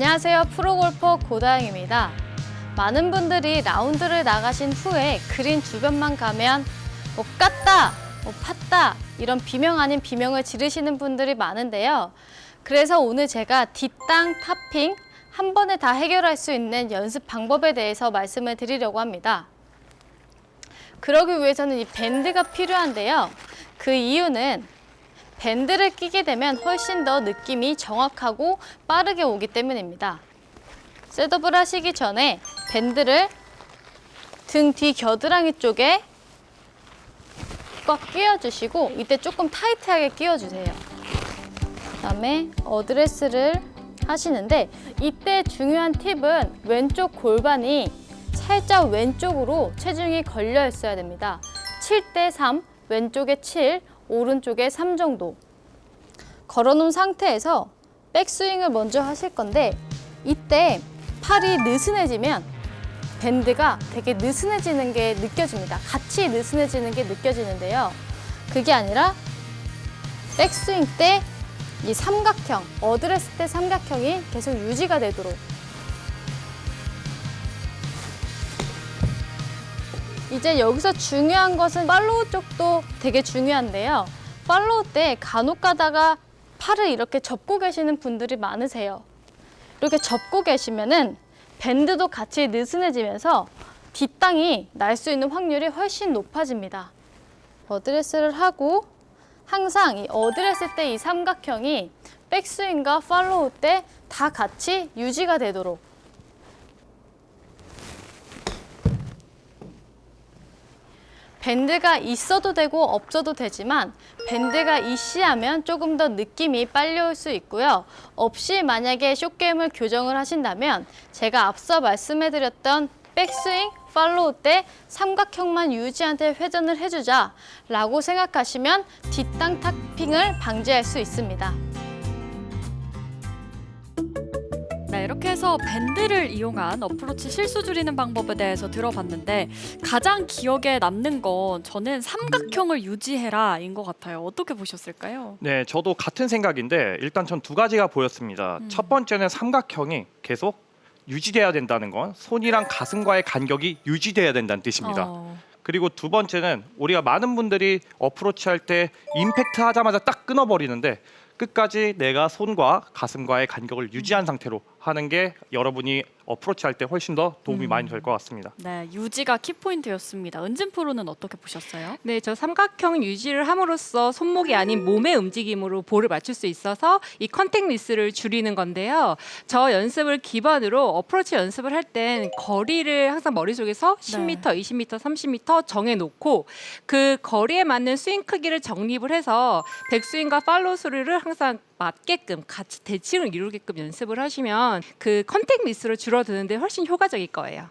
안녕하세요. 프로골퍼 고다영입니다. 많은 분들이 라운드를 나가신 후에 그린 주변만 가면 뭐 깠다, 뭐 팠다 이런 비명 아닌 비명을 지르시는 분들이 많은데요. 그래서 오늘 제가 뒷땅, 탑핑 한 번에 다 해결할 수 있는 연습 방법에 대해서 말씀을 드리려고 합니다. 그러기 위해서는 이 밴드가 필요한데요. 그 이유는 밴드를 끼게 되면 훨씬 더 느낌이 정확하고 빠르게 오기 때문입니다. 셋업을 하시기 전에 밴드를 등 뒤 겨드랑이 쪽에 꽉 끼워주시고 이때 조금 타이트하게 끼워주세요. 그다음에 어드레스를 하시는데 이때 중요한 팁은 왼쪽 골반이 살짝 왼쪽으로 체중이 걸려 있어야 됩니다. 7대 3, 왼쪽에 7, 오른쪽에 3 정도. 걸어놓은 상태에서 백스윙을 먼저 하실 건데 이때 팔이 느슨해지면 밴드가 되게 느슨해지는 게 느껴집니다. 같이 느슨해지는 게 느껴지는데요. 그게 아니라 백스윙 때 이 삼각형, 어드레스 때 삼각형이 계속 유지가 되도록 이제 여기서 중요한 것은 팔로우 쪽도 되게 중요한데요. 팔로우 때 간혹 가다가 팔을 이렇게 접고 계시는 분들이 많으세요. 이렇게 접고 계시면은 밴드도 같이 느슨해지면서 뒷땅이 날 수 있는 확률이 훨씬 높아집니다. 어드레스를 하고 항상 이 어드레스 때 이 삼각형이 백스윙과 팔로우 때 다 같이 유지가 되도록 밴드가 있어도 되고 없어도 되지만 밴드가 이시하면 조금 더 느낌이 빨리 올 수 있고요. 없이 만약에 숏게임을 교정을 하신다면 제가 앞서 말씀해드렸던 백스윙, 팔로우 때 삼각형만 유지한테 회전을 해주자 라고 생각하시면 뒷땅 탑핑을 방지할 수 있습니다. 네, 이렇게 해서 밴드를 이용한 어프로치 실수 줄이는 방법에 대해서 들어봤는데 가장 기억에 남는 건 저는 삼각형을 유지해라인 것 같아요. 어떻게 보셨을까요? 네, 저도 같은 생각인데 일단 전 두 가지가 보였습니다. 음. 첫 번째는 삼각형이 계속 유지돼야 된다는 건 손이랑 가슴과의 간격이 유지돼야 된다는 뜻입니다. 어, 그리고 두 번째는 우리가 많은 분들이 어프로치 할 때 임팩트 하자마자 딱 끊어버리는데 끝까지 내가 손과 가슴과의 간격을 유지한 상태로 하는 게 여러분이 어프로치 할 때 훨씬 더 도움이 음. 많이 될 것 같습니다. 네, 유지가 키포인트였습니다. 은진 프로는 어떻게 보셨어요? 네, 저 삼각형 유지를 함으로써 손목이 아닌 몸의 움직임으로 볼을 맞출 수 있어서 이 컨택 미스를 줄이는 건데요. 저 연습을 기반으로 어프로치 연습을 할 땐 거리를 항상 머릿속에서 10m, 20m, 30m 정해 놓고 그 거리에 맞는 스윙 크기를 정립을 해서 백스윙과 팔로우 수를 항상 맞게끔 같이 대칭을 이루게끔 연습을 하시면 그 컨택 미스를 줄어드는데 훨씬 효과적일 거예요.